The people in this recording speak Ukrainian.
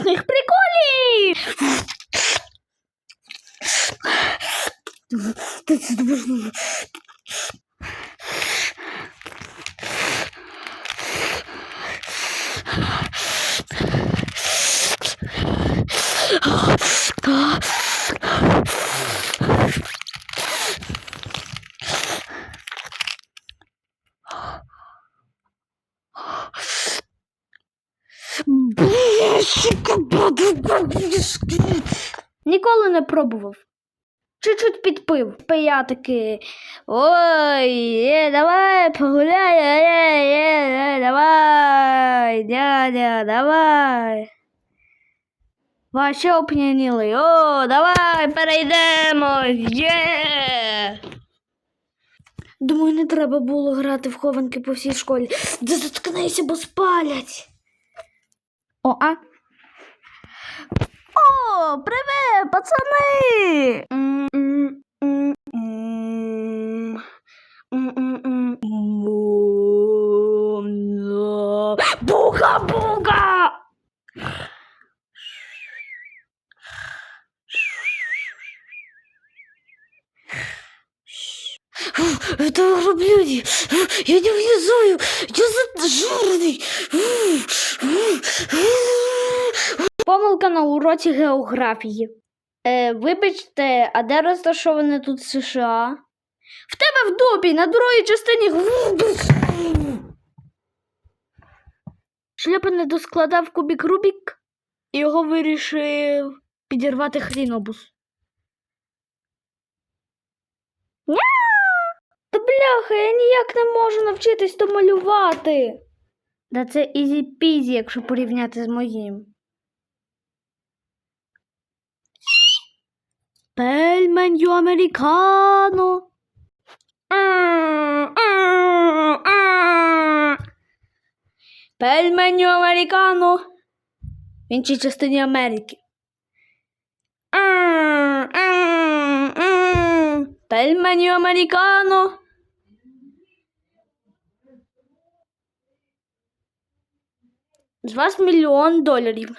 смешных приколей! Oh, Ніколи не пробував. Чуть-чуть підпив. Такий. Ой, е, давай погуляй, е, е, е, давай, дядя, давай. Ваші оп'яніли. О, давай перейдемо. Є. Думаю, не треба було грати в хованки по всій школі. Да заткнися, бо спалять. О, а? О, привет, пацани! Буга-буга! Это грабляди! Я не влезаю! Я зажирный! Помилка на уроці географії. Е, вибачте, а де розташоване тут США? В тебе в добі на другій частині. Шляпа не доскладав кубік Рубік і його вирішив підірвати хрінобус. Бляха, я ніяк не можу навчитись то малювати. Да це ізі-пізі, якщо порівняти з моїм. Пельменю американо. Пельменю американо. В іншій частині Америки. Пельменю американо. З вас мільйон доларів.